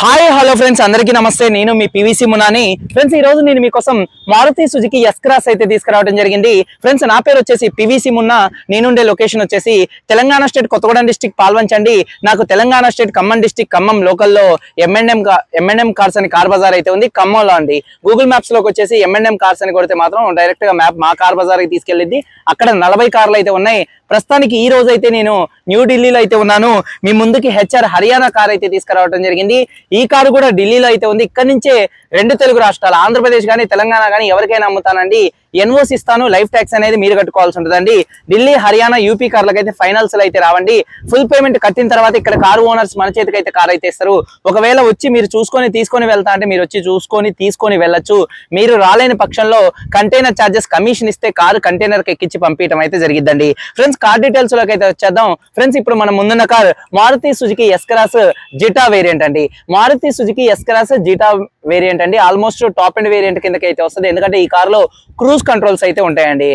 Hi hello friends అందరికీ నమస్తే. నేను మీ పివిసి మునాని. ఫ్రెండ్స్ ఈ రోజు నేను మీకోసం మారుతి సుజుకి ఎస్ క్రాస్ అయితే తీసుకురావడం జరిగింది. ఫ్రెండ్స్ నా పేరు వచ్చేసి పివిసి మున్నా. నేనుండే లొకేషన్ వచ్చేసి తెలంగాణ స్టేట్ కొత్తగూడెం డిస్టిక్ పాల్వంచండి. నాకు తెలంగాణ స్టేట్ ఖమ్మం డిస్టిక్ ఖమ్మం లోకల్లో ఎంఎన్ఎం ఎంఎన్ఎం కార్స్ అని కార్ బజార్ అయితే ఉంది. ఖమ్మంలో అండి. గూగుల్ మ్యాప్స్లోకి వచ్చేసి M&M ఎంఎన్ఎం కార్స్ అని కొడితే మాత్రం డైరెక్ట్గా మ్యాప్ మా కార్ బజార్కి తీసుకెళ్ళింది. అక్కడ నలభై కార్లు అయితే ఉన్నాయి. ప్రస్తుతానికి ఈ రోజు అయితే నేను న్యూఢిల్లీలో అయితే ఉన్నాను. మీ ముందుకి హెచ్ఆర్ హర్యానా కార్ అయితే తీసుకురావడం జరిగింది. ఈ కారు కూడా ఢిల్లీలో అయితే ఉంది. ఇక్కడ నుంచే రెండు తెలుగు రాష్ట్రాలు ఆంధ్రప్రదేశ్ కానీ తెలంగాణ కానీ ఎవరికైనా అమ్ముతానండి. ఎన్ఓసి ఇస్తాను లైఫ్ ట్యాక్స్ అనేది మీరు కట్టుకోవాల్సి ఉంటుందండి. ఢిల్లీ హర్యానా యూపీ కార్లకు అయితే ఫైనల్స్ అయితే రావండి. ఫుల్ పేమెంట్ కట్టిన తర్వాత ఇక్కడ కారు ఓనర్స్ మన చేతికి అయితే కార్ అయితే ఇస్తారు. ఒకవేళ వచ్చి మీరు చూసుకొని తీసుకొని వెళ్తా అంటే మీరు వచ్చి చూసుకొని తీసుకొని వెళ్ళొచ్చు. మీరు రాలేని పక్షంలో కంటైనర్ చార్జెస్ కమిషన్ ఇస్తే కారు కంటైనర్కి ఎక్కించి పంపించడం అయితే జరిగిద్దండి. ఫ్రెండ్స్ కార్ డీటెయిల్స్లోకి అయితే వచ్చేద్దాం. ఫ్రెండ్స్ ఇప్పుడు మనం ముందున్న car Maruti Suzuki S cross Zeta variant అండి. Maruti Suzuki S cross Zeta variant అండి. ఆల్మోస్ట్ టాప్ అండ్ వేరియంట్ కిందకి అయితే వస్తుంది. ఎందుకంటే ఈ కార్లో క్రూజ్ కంట్రోల్స్ అయితే ఉంటాయండి.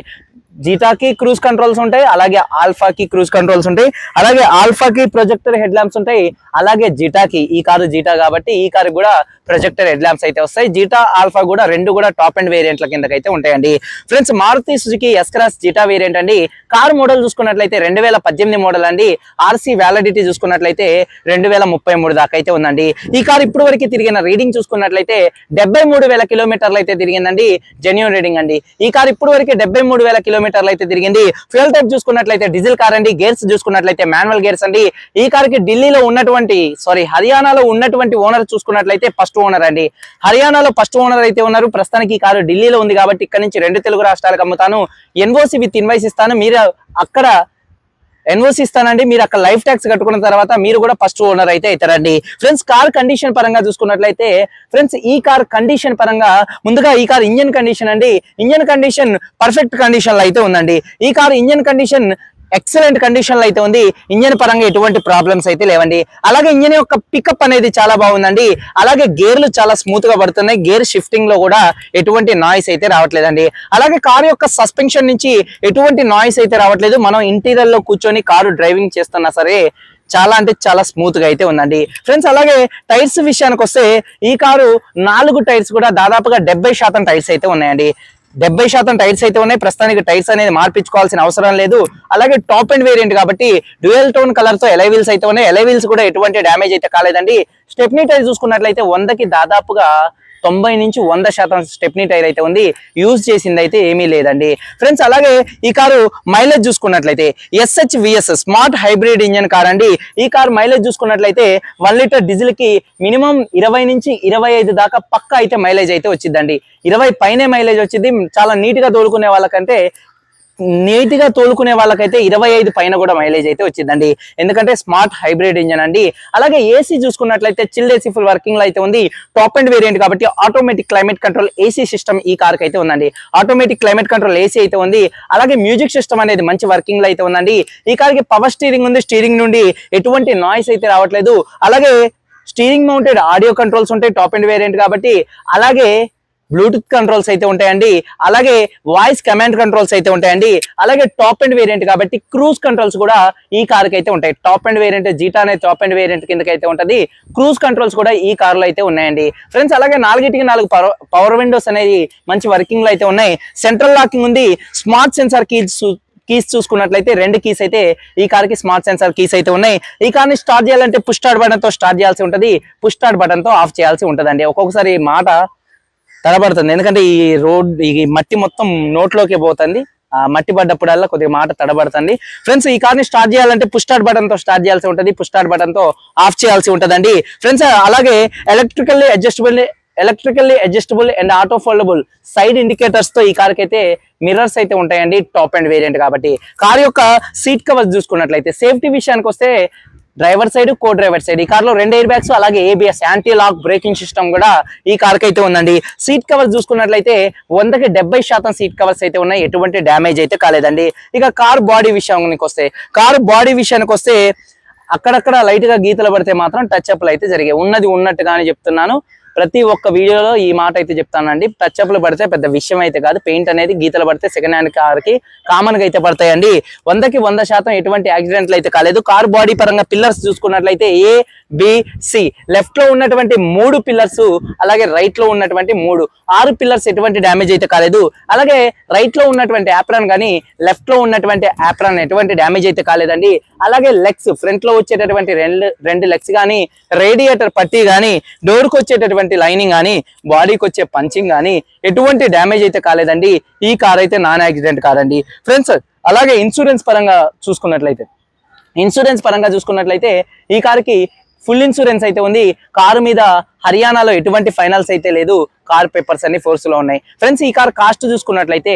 జీటాకి క్రూజ్ కంట్రోల్స్ ఉంటాయి అలాగే ఆల్ఫాకి క్రూజ్ కంట్రోల్స్ ఉంటాయి అలాగే ఆల్ఫాకి ప్రొజెక్టర్ హెడ్ ల్యాంప్స్ ఉంటాయి అలాగే జీటాకి ఈ కారు జీటా కాబట్టి ఈ కారు కూడా ప్రొజెక్టర్ హెడ్ ల్యాంప్స్ అయితే వస్తాయి జీటా ఆల్ఫా కూడా రెండు కూడా టాప్ అండ్ వేరియంట్ల కిందకైతే ఉంటాయండి. Friends Maruti Suzuki S cross Zeta variant అండి. కారు మోడల్ చూసుకున్నట్లయితే రెండు వేల పద్దెనిమిది మోడల్ అండి. ఆర్సీ వ్యాలిడిటీ చూసుకున్నట్లయితే రెండు వేల ముప్పై మూడు దాకా అయితే ఉందండి. ఈ కారు ఇప్పుడు వరకు తిరిగిన రీడింగ్ చూసుకున్నట్లయితే డెబ్బై మూడు వేల కిలోమీటర్లు అయితే తిరిగిందండి. జెన్యున్ రీడింగ్ అండి. ఈ కారు ఇప్పుడు వరకు డెబ్బై మూడు వేల కిలోమీటర్లు అయితే తిరిగింది. ఫ్యూల్ టైప్ చూసుకున్నట్లయితే డీజిల్ కార్ అండి. గేర్స్ చూసుకున్నట్లయితే మాన్యువల్ గేర్స్ అండి. ఈ కార్కి ఢిల్లీలో ఉన్నటువంటి సారీ హర్యానాలో ఉన్నటువంటి ఓనర్ చూసుకున్నట్లయితే ఫస్ట్ ఓనర్ అండి. హర్యానాలో ఫస్ట్ ఓనర్ అయితే ఉన్నారు. ప్రస్తుతానికి ఈ కారు ఢిల్లీలో ఉంది కాబట్టి ఇక్కడ నుంచి రెండు తెలుగు రాష్ట్రాలకు అమ్ముతాను. ఎన్ఓసి విత్ ఇన్వైస్ ఇస్తాను. మీరు అక్కడ ఎన్ఓసి ఇస్తానండి. మీరు అక్కడ లైఫ్ ట్యాక్స్ కట్టుకున్న తర్వాత మీరు కూడా ఫస్ట్ ఓనర్ అయితే అవుతారండి. ఫ్రెండ్స్ కార్ కండిషన్ పరంగా చూసుకున్నట్లయితే ఫ్రెండ్స్ ఈ కార్ కండిషన్ పరంగా ముందుగా ఈ కార్ ఇంజన్ కండిషన్ అండి. ఇంజన్ కండిషన్ పర్ఫెక్ట్ కండిషన్లో అయితే ఉందండి. ఈ కార్ ఇంజన్ కండిషన్ ఎక్సలెంట్ కండిషన్లో అయితే ఉంది. ఇంజన్ పరంగా ఎటువంటి ప్రాబ్లమ్స్ అయితే లేవండి. అలాగే ఇంజన్ యొక్క పికప్ అనేది చాలా బాగుందండి. అలాగే గేర్లు చాలా స్మూత్గా పడుతున్నాయి. గేర్ షిఫ్టింగ్లో కూడా ఎటువంటి నాయిస్ అయితే రావట్లేదండి. అలాగే కారు యొక్క సస్పెన్షన్ నుంచి ఎటువంటి నాయిస్ అయితే రావట్లేదు. మనం ఇంటీరియర్లో కూర్చొని కారు డ్రైవింగ్ చేస్తున్నా సరే చాలా అంటే చాలా స్మూత్గా అయితే ఉందండి. ఫ్రెండ్స్ అలాగే టైర్స్ విషయానికి వస్తే ఈ కారు నాలుగు టైర్స్ కూడా దాదాపుగా డెబ్బై శాతం టైర్స్ అయితే ఉన్నాయండి. డెబ్బై శాతం టైర్స్ అయితే ఉన్నాయి. ప్రస్తుతానికి టైర్స్ అనేది మార్పించుకోవాల్సిన అవసరం లేదు. అలాగే టాప్ అండ్ వేరియంట్ కాబట్టి డ్యూయల్ టోన్ కలర్తో ఎలైవీల్స్ అయితే ఉన్నాయి. ఎలైవీల్స్ కూడా ఎటువంటి డ్యామేజ్ అయితే కాలేదండి. స్టెప్నీ టైర్ చూసుకున్నట్లయితే వందకి దాదాపుగా తొంభై నుంచి వంద శాతం స్టెప్నీ టైర్ అయితే ఉంది. యూజ్ చేసింది అయితే ఏమీ లేదండి. ఫ్రెండ్స్ అలాగే ఈ కారు మైలేజ్ చూసుకున్నట్లయితే SHVS smart hybrid engine car అండి. ఈ కార్ మైలేజ్ చూసుకున్నట్లయితే వన్ లీటర్ డీజిల్కి మినిమం ఇరవై నుంచి ఇరవై ఐదు దాకా పక్క అయితే మైలేజ్ అయితే వచ్చిందండి. ఇరవై పైనే మైలేజ్ వచ్చింది. చాలా నీట్గా తోలుకునే వాళ్ళకంటే నీట్గా తోలుకునే వాళ్ళకైతే ఇరవై ఐదు పైన కూడా మైలేజ్ అయితే వచ్చిందండి. ఎందుకంటే స్మార్ట్ హైబ్రిడ్ ఇంజన్ అండి. అలాగే ఏసీ చూసుకున్నట్లయితే చిల్డ్ ఏసీ ఫుల్ వర్కింగ్లో అయితే ఉంది. టాప్ అండ్ వేరియంట్ కాబట్టి automatic climate control AC system ఈ కార్ అయితే ఉందండి. ఆటోమేటిక్ క్లైమేట్ కంట్రోల్ ఏసీ అయితే ఉంది. అలాగే మ్యూజిక్ సిస్టమ్ అనేది మంచి వర్కింగ్లో అయితే ఉందండి. ఈ కార్కి పవర్ స్టీరింగ్ ఉంది. స్టీరింగ్ నుండి ఎటువంటి నాయిస్ అయితే రావట్లేదు. అలాగే స్టీరింగ్ మౌంటెడ్ ఆడియో కంట్రోల్స్ ఉంటాయి. టాప్ అండ్ వేరియంట్ కాబట్టి. అలాగే బ్లూటూత్ కంట్రోల్స్ అయితే ఉంటాయండి. అలాగే వాయిస్ కమాండ్ కంట్రోల్స్ అయితే ఉంటాయండి. అలాగే టాప్ అండ్ వేరియంట్ కాబట్టి క్రూజ్ కంట్రోల్స్ కూడా ఈ కార్కి అయితే ఉంటాయి. టాప్ అండ్ వేరియంట్ జీటా అనే టాప్ అండ్ వేరియంట్ కిందకైతే ఉంటుంది. క్రూజ్ కంట్రోల్స్ కూడా ఈ కార్లో అయితే ఉన్నాయండి. ఫ్రెండ్స్ అలాగే నాలుగిటికి నాలుగు పవర్ విండోస్ అనేది మంచి వర్కింగ్లో అయితే ఉన్నాయి. సెంట్రల్ లాకింగ్ ఉంది. స్మార్ట్ సెన్సార్ కీస్ కీస్ చూసుకున్నట్లయితే రెండు కీస్ అయితే ఈ కార్కి స్మార్ట్ సెన్సార్ కీస్ అయితే ఉన్నాయి. ఈ కార్ని స్టార్ట్ చేయాలంటే పుష్ స్టార్ట్ బటన్తో స్టార్ట్ చేయాల్సి ఉంటుంది. పుష్ స్టార్ట్ బటన్తో ఆఫ్ చేయాల్సి ఉంటుందండి. ఒక్కొక్కసారి మాట తడబడుతుంది. ఎందుకంటే ఈ రోడ్ ఈ మట్టి మొత్తం నోట్లోకి పోతుంది. ఆ మట్టి పడ్డప్పుడల్లా కొద్దిగా మాట తడబడుతుంది. ఫ్రెండ్స్ ఈ కార్ని స్టార్ట్ చేయాలంటే పుష్ స్టార్ట్ బటన్ స్టార్ట్ చేయాల్సి ఉంటుంది. పుష్ స్టార్ట్ బటన్ ఆఫ్ చేయాల్సి ఉంటుందండి. ఫ్రెండ్స్ అలాగే electrically adjustable electrically adjustable and auto foldable side ఇండికేటర్స్తో ఈ కార్కి అయితే మిర్రర్స్ అయితే ఉంటాయండి టాప్ అండ్ వేరియంట్ కాబట్టి. కార్ యొక్క సీట్ కవర్స్ చూసుకున్నట్లయితే సేఫ్టీ విషయానికి వస్తే driver side co driver side. ఈ కార్లో రెండు ఎయిర్ బ్యాగ్స్ అలాగే ABS anti lock braking system కూడా ఈ కార్కి అయితే ఉందండి. సీట్ కవర్స్ చూసుకున్నట్లయితే వందకి డెబ్బై శాతం సీట్ కవర్స్ అయితే ఉన్నాయి. ఎటువంటి డ్యామేజ్ అయితే కాలేదండి. ఇక కార్ బాడీ విషయానికి వస్తే కార్ బాడీ విషయానికి వస్తే అక్కడక్కడ లైట్గా గీతలు పడితే మాత్రం టచ్ అప్లు అయితే జరిగాయి. ఉన్నది ఉన్నట్టుగానే చెప్తున్నాను. ప్రతి ఒక్క వీడియోలో ఈ మాట అయితే చెప్తానండి. టచ్అప్లు పడితే పెద్ద విషయం అయితే కాదు. పెయింట్ అనేది గీతలు పడితే సెకండ్ హ్యాండ్ కార్కి కామన్ అయితే పడతాయండి. వందకి వంద శాతం ఎటువంటి యాక్సిడెంట్లు అయితే కాలేదు. కార్ బాడీ పరంగా పిల్లర్స్ చూసుకున్నట్లయితే ఏ బిసి సి లెఫ్ట్లో ఉన్నటువంటి మూడు పిల్లర్స్ అలాగే రైట్లో ఉన్నటువంటి మూడు. ఆరు పిల్లర్స్ ఎటువంటి డ్యామేజ్ అయితే కాలేదు. అలాగే రైట్లో ఉన్నటువంటి యాప్రాన్ కానీ లెఫ్ట్లో ఉన్నటువంటి యాప్రాన్ ఎటువంటి డ్యామేజ్ అయితే కాలేదండి. అలాగే లెగ్స్ ఫ్రంట్లో వచ్చేటటువంటి రెండు రెండు లెగ్స్ కానీ రేడియేటర్ పట్టీ కానీ డోర్ వచ్చేటటువంటి వచ్చేటువంటి లైనింగ్ కానీ బాడీకి వచ్చే పంచింగ్ కానీ ఎటువంటి డ్యామేజ్ అయితే కాలేదండి. ఈ కార్ అయితే నాన్ యాక్సిడెంట్ కార్ అండి. ఫ్రెండ్స్ అలాగే ఇన్సూరెన్స్ పరంగా చూసుకున్నట్లయితే ఇన్సూరెన్స్ పరంగా చూసుకున్నట్లయితే ఈ కార్కి ఫుల్ ఇన్సూరెన్స్ అయితే ఉంది. కారు మీద హర్యానాలో ఎటువంటి ఫైనల్స్ అయితే లేదు కార్ పేపర్స్ అన్ని ఫోర్స్లో ఉన్నాయి. ఫ్రెండ్స్ ఈ కార్ కాస్ట్ చూసుకున్నట్లయితే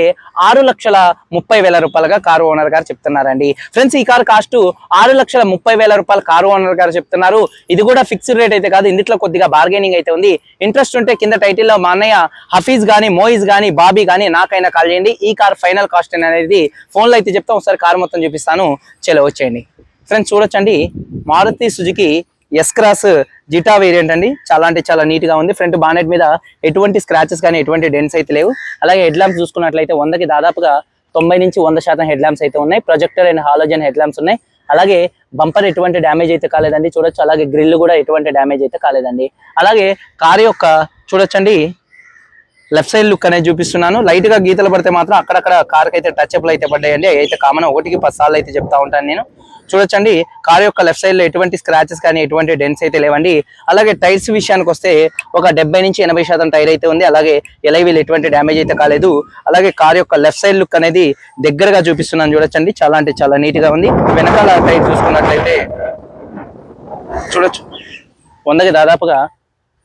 ఆరు లక్షల ముప్పై వేల రూపాయలుగా కారు ఓనర్ గారు చెప్తున్నారండి. ఫ్రెండ్స్ ఈ కార్ కాస్ట్ ఆరు లక్షల ముప్పై వేల రూపాయలు కారు ఓనర్ గారు చెప్తున్నారు. ఇది కూడా ఫిక్స్డ్ రేట్ అయితే కాదు ఇందులో కొద్దిగా బార్గెనింగ్ అయితే ఉంది. ఇంట్రెస్ట్ ఉంటే కింద టైటిల్లో మా అన్నయ్య హఫీజ్ గానీ మోయిజ్ గానీ బాబీ గానీ నాకైనా కాల్ చేయండి. ఈ కార్ ఫైనల్ కాస్ట్ అనేది ఫోన్లో అయితే చెప్తాం. ఒకసారి కార్ మొత్తం చూపిస్తాను. చలో వచ్చేయండి. ఫ్రెండ్స్ చూడొచ్చండి. Maruti Suzuki S cross Zeta variant అండి. చాలా అంటే చాలా నీట్గా ఉంది. ఫ్రంట్ బానెట్ మీద ఎటువంటి స్క్రాచెస్ కానీ ఎటువంటి డెన్స్ అయితే లేవు. అలాగే హెడ్ ల్యాంప్స్ చూసుకున్నట్లయితే వందకి దాదాపుగా తొంభై నుంచి వంద శాతం హెడ్ ల్యాంప్స్ అయితే ఉన్నాయి. Projector and halogen head lamps ఉన్నాయి. అలాగే బంపర్ ఎటువంటి డ్యామేజ్ అయితే కాలేదండి. చూడొచ్చు. అలాగే గ్రిల్ కూడా ఎటువంటి డ్యామేజ్ అయితే కాలేదండి. అలాగే కార్ యొక్క చూడొచ్చండి. లెఫ్ట్ సైడ్ లుక్ అనేది చూపిస్తున్నాను. లైట్గా గీతలు పడితే మాత్రం అక్కడక్కడ కార్ అయితే టచ్ అప్లు అయితే పడ్డాయండి. అయితే కామన్ ఒకటికి పది సార్లు అయితే చెప్తా ఉంటాను నేను. చూడొచ్చండి. కార్ యొక్క లెఫ్ట్ సైడ్లో ఎటువంటి స్క్రాచెస్ కానీ ఎటువంటి డెన్స్ అయితే లేవండి. అలాగే టైర్స్ విషయానికి వస్తే ఒక డెబ్బై నుంచి ఎనభై శాతం టైర్ అయితే ఉంది. అలాగే ఎలైవీలు ఎటువంటి డ్యామేజ్ అయితే కాలేదు. అలాగే కార్ యొక్క లెఫ్ట్ సైడ్ లుక్ అనేది దగ్గరగా చూపిస్తున్నాను చూడొచ్చండి. చాలా అంటే చాలా నీట్గా ఉంది. వెనకాల టైర్ చూసుకున్నట్లయితే చూడొచ్చు. వందకి దాదాపుగా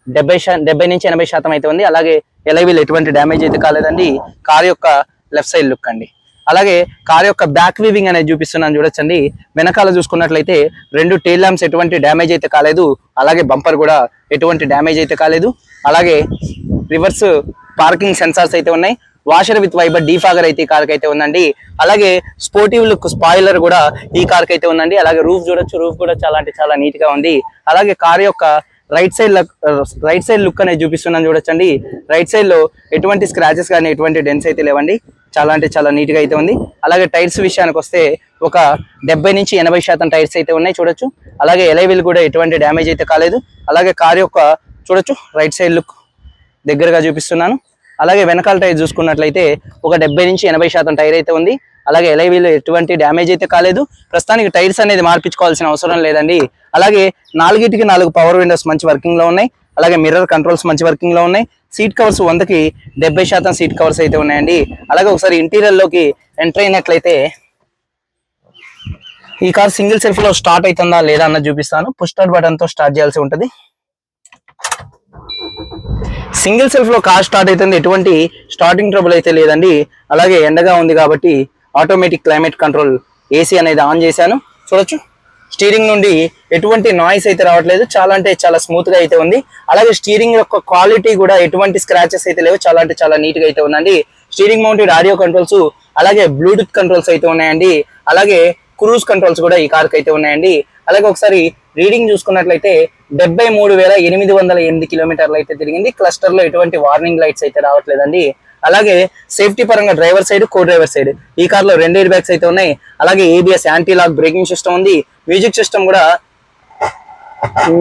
డెబ్బై డెబ్బై నుంచి ఎనభై శాతం అయితే ఉంది. అలాగే ఎలైవీలు ఎటువంటి డ్యామేజ్ అయితే కాలేదండి. కార్ యొక్క లెఫ్ట్ సైడ్ లుక్ అండి. అలాగే కార్ యొక్క బ్యాక్ వీవింగ్ అనేది చూపిస్తున్నాను చూడొచ్చండి. వెనకాల చూసుకున్నట్లయితే రెండు టైల్ ల్యాంప్స్ ఎటువంటి డ్యామేజ్ అయితే కాలేదు. అలాగే బంపర్ కూడా ఎటువంటి డ్యామేజ్ అయితే కాలేదు. అలాగే రివర్స్ పార్కింగ్ సెన్సార్స్ అయితే ఉన్నాయి. వాషర్ విత్ వైబర్ డీఫాగర్ అయితే ఈ కార్కి అయితే ఉందండి. అలాగే స్పోర్టివ్ లుక్ స్పాయిలర్ కూడా ఈ కార్కి అయితే ఉందండి. అలాగే రూఫ్ చూడొచ్చు. రూఫ్ కూడా చాలా అంటే చాలా నీట్గా ఉంది. అలాగే కార్ యొక్క right side right side look అనేది చూపిస్తున్నాను చూడొచ్చండి. రైట్ సైడ్లో ఎటువంటి స్క్రాచెస్ కానీ ఎటువంటి డెన్స్ అయితే లేవండి. చాలా అంటే చాలా నీట్గా అయితే ఉంది. అలాగే టైర్స్ విషయానికి వస్తే ఒక డెబ్బై నుంచి ఎనభై శాతం టైర్స్ అయితే ఉన్నాయి చూడొచ్చు. అలాగే ఎలైవిల్ కూడా ఎటువంటి డ్యామేజ్ అయితే కాలేదు. అలాగే కార్ యొక్క చూడొచ్చు రైట్ సైడ్ లుక్ దగ్గరగా చూపిస్తున్నాను. అలాగే వెనకాల టైర్ చూసుకున్నట్లయితే ఒక డెబ్బై నుంచి ఎనభై శాతం టైర్ అయితే ఉంది. అలాగే ఎలైవీలో ఎటువంటి డ్యామేజ్ అయితే కాలేదు. ప్రస్తుతానికి టైర్స్ అనేది మార్పించుకోవాల్సిన అవసరం లేదండి. అలాగే నాలుగిటికి నాలుగు పవర్ విండోస్ మంచి వర్కింగ్లో ఉన్నాయి. అలాగే మిర్రర్ కంట్రోల్స్ మంచి వర్కింగ్లో ఉన్నాయి. సీట్ కవర్స్ వందకి డెబ్బై శాతం సీట్ కవర్స్ అయితే ఉన్నాయండి. అలాగే ఒకసారి ఇంటీరియర్లోకి ఎంటర్ అయినట్లయితే ఈ కార్ సింగిల్ సెల్ఫ్లో స్టార్ట్ అవుతుందా లేదా అన్నది చూపిస్తాను. పుష్ స్టార్ట్ బటన్తో స్టార్ట్ చేయాల్సి ఉంటుంది. సింగిల్ సెల్ఫ్లో కార్ స్టార్ట్ అవుతుంది. ఎటువంటి స్టార్టింగ్ ట్రబుల్ అయితే లేదండి. అలాగే ఎండగా ఉంది కాబట్టి ఆటోమేటిక్ క్లైమేట్ కంట్రోల్ ఏసీ అనేది ఆన్ చేశాను. చూడొచ్చు. స్టీరింగ్ నుండి ఎటువంటి నాయిస్ అయితే రావట్లేదు. చాలా అంటే చాలా స్మూత్గా అయితే ఉంది. అలాగే స్టీరింగ్ యొక్క క్వాలిటీ కూడా ఎటువంటి స్క్రాచెస్ అయితే లేవు. చాలా అంటే చాలా నీట్గా అయితే ఉందండి. స్టీరింగ్ మౌంటెడ్ ఆడియో కంట్రోల్స్ అలాగే బ్లూటూత్ కంట్రోల్స్ అయితే ఉన్నాయండి. అలాగే క్రూజ్ కంట్రోల్స్ కూడా ఈ కార్కి అయితే ఉన్నాయండి. అలాగే ఒకసారి రీడింగ్ చూసుకున్నట్లయితే డెబ్బై మూడు వేల ఎనిమిది వందల ఎనిమిది కిలోమీటర్లు అయితే తిరిగింది. క్లస్టర్లో ఎటువంటి వార్నింగ్ లైట్స్ అయితే రావట్లేదండి. అలాగే సేఫ్టీ పరంగా driver side co driver side ఈ కార్లో రెండు ఎయిర్ బ్యాగ్స్ అయితే ఉన్నాయి. అలాగే ABS anti lock braking system ఉంది. మ్యూజిక్ సిస్టమ్ కూడా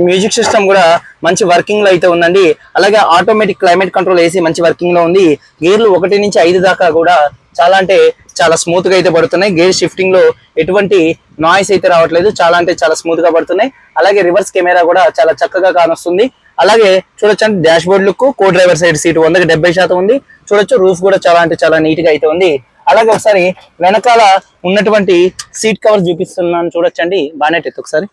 మ్యూజిక్ సిస్టమ్ కూడా మంచి వర్కింగ్లో అయితే ఉందండి. అలాగే ఆటోమేటిక్ క్లైమేట్ కంట్రోల్ వేసి మంచి వర్కింగ్లో ఉంది. గేర్లు ఒకటి నుంచి ఐదు దాకా కూడా చాలా అంటే చాలా స్మూత్గా అయితే పడుతున్నాయి. గేర్ షిఫ్టింగ్లో ఎటువంటి నాయిస్ అయితే రావట్లేదు. చాలా అంటే చాలా స్మూత్గా పడుతున్నాయి. అలాగే రివర్స్ కెమెరా కూడా చాలా చక్కగా కానొస్తుంది. అలాగే చూడొచ్చు dash board look co driver side seat వందకి డెబ్బై శాతం ఉంది. చూడొచ్చు రూఫ్ కూడా చాలా అంటే చాలా నీట్గా అయితే ఉంది. అలాగే ఒకసారి వెనకాల ఉన్నటువంటి సీట్ కవర్ చూపిస్తున్నాను చూడొచ్చండి. బాగానే ఒకసారి.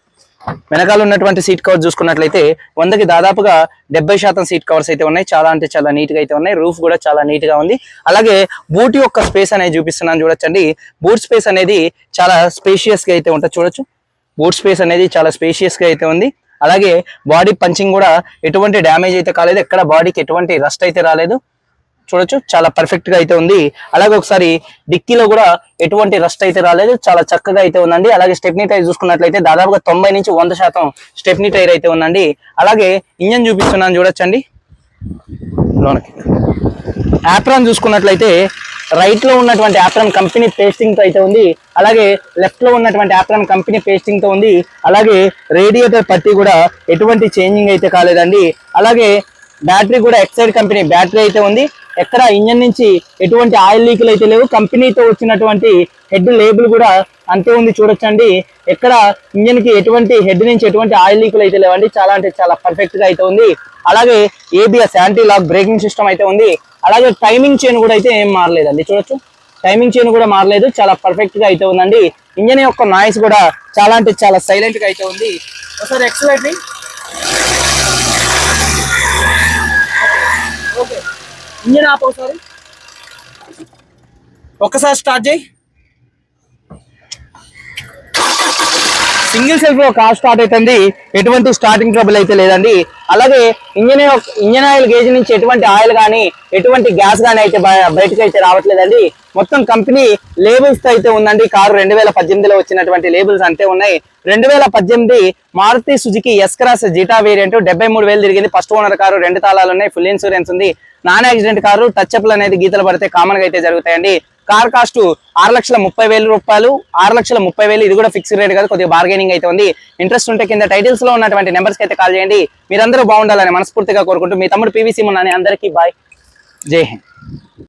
వెనకాల ఉన్నటువంటి సీట్ కవర్ చూసుకున్నట్లయితే వందకి దాదాపుగా డెబ్బై శాతం సీట్ కవర్స్ అయితే ఉన్నాయి. చాలా అంటే చాలా నీట్గా అయితే ఉన్నాయి. రూఫ్ కూడా చాలా నీట్గా ఉంది. అలాగే బూట్ యొక్క స్పేస్ అనేది చూపిస్తున్నాను చూడొచ్చండి. బూట్ స్పేస్ అనేది చాలా స్పేషియస్గా అయితే ఉంటుంది. చూడొచ్చు. బూట్ స్పేస్ అనేది చాలా స్పేషియస్గా అయితే ఉంది. అలాగే బాడీ పంచింగ్ కూడా ఎటువంటి డ్యామేజ్ అయితే కాలేదు. ఎక్కడ బాడీకి ఎటువంటి రస్ట్ అయితే రాలేదు. చూడొచ్చు. చాలా పర్ఫెక్ట్గా అయితే ఉంది. అలాగే ఒకసారి డిక్కీలో కూడా ఎటువంటి రస్ట్ అయితే రాలేదు. చాలా చక్కగా అయితే ఉందండి. అలాగే స్టెప్నీ టైర్ చూసుకున్నట్లయితే దాదాపుగా తొంభై నుంచి వంద శాతం స్టెప్నీ టైర్ అయితే ఉందండి. అలాగే ఇంజన్ చూపిస్తున్నాను చూడొచ్చండి. లోనకి. యాప్రాన్ చూసుకున్నట్లయితే రైట్లో ఉన్నటువంటి యాప్రాన్ కంపెనీ పేస్టింగ్తో అయితే ఉంది. అలాగే లెఫ్ట్లో ఉన్నటువంటి యాప్రాన్ కంపెనీ పేస్టింగ్తో ఉంది. అలాగే రేడియేటర్ పట్టి కూడా ఎటువంటి చేంజింగ్ అయితే కాలేదండి. అలాగే బ్యాటరీ కూడా ఎక్సైడ్ కంపెనీ బ్యాటరీ అయితే ఉంది. ఎక్కడ ఇంజన్ నుంచి ఎటువంటి ఆయిల్ లీకులు అయితే లేవు. కంపెనీతో వచ్చినటువంటి హెడ్ లేబుల్ కూడా అంతే ఉంది చూడొచ్చండి. ఎక్కడ ఇంజన్కి ఎటువంటి హెడ్ నుంచి ఎటువంటి ఆయిల్ లీకులు అయితే లేవండి. చాలా అంటే చాలా పర్ఫెక్ట్గా అయితే ఉంది. అలాగే ABS anti lock braking system అయితే ఉంది. అలాగే టైమింగ్ చైన్ కూడా అయితే ఏం మారలేదండి. చూడొచ్చు. టైమింగ్ చైన్ కూడా మారలేదు. చాలా పర్ఫెక్ట్గా అయితే ఉందండి. ఇంజన్ యొక్క నాయిస్ కూడా చాలా అంటే చాలా సైలెంట్గా అయితే ఉంది. ఒకసారి ఎక్సలెంట్ ఓకే ఇంజన్ ఆప్ ఒకసారి. ఒక్కసారి స్టార్ట్ చేయి. సింగిల్ సెల్ఫ్లో కార్ స్టార్ట్ అవుతుంది. ఎటువంటి స్టార్టింగ్ ట్రబుల్ అయితే లేదండి. అలాగే ఇంజన్ ఇంజన్ ఆయిల్ గేజ్ నుంచి ఎటువంటి ఆయిల్ కానీ ఎటువంటి గ్యాస్ కానీ అయితే బయటకు అయితే రావట్లేదండి. మొత్తం కంపెనీ లేబుల్స్తో అయితే ఉందండి. కారు రెండు వేల పద్దెనిమిదిలో వచ్చినటువంటి లేబుల్స్ అంతే ఉన్నాయి. రెండు వేల పద్దెనిమిది Maruti Suzuki S Cross Zeta variant డెబ్బై మూడు వేలు తిరిగింది. ఫస్ట్ ఓనర్ కారు రెండు తాళాలు ఉన్నాయి. ఫుల్ ఇన్సూరెన్స్ ఉంది. నాన్ యాక్సిడెంట్ కారు టచ్ అప్లు అనేది గీతలు పడితే కామన్గా అయితే జరుగుతాయండి. కార్ కాస్ట్ ఆరు లక్షల ముప్పై వేల రూపాయలు ఆరు లక్షల ముప్పై వేలు. ఇది కూడా ఫిక్స్డ్ రేట్ కాదు కొద్దిగా బార్గెనింగ్ అయితే ఉంది. ఇంట్రెస్ట్ ఉంటే కింద టైటిల్స్లో ఉన్నటువంటి నెంబర్స్కి అయితే కాల్ చేయండి. మీరందరూ బాగుండాలని మనస్ఫూర్తిగా కోరుకుంటూ మీ తమ్ముడు పీవీసీ ఉన్నాను అందరికీ బాయ్ జై హింద్.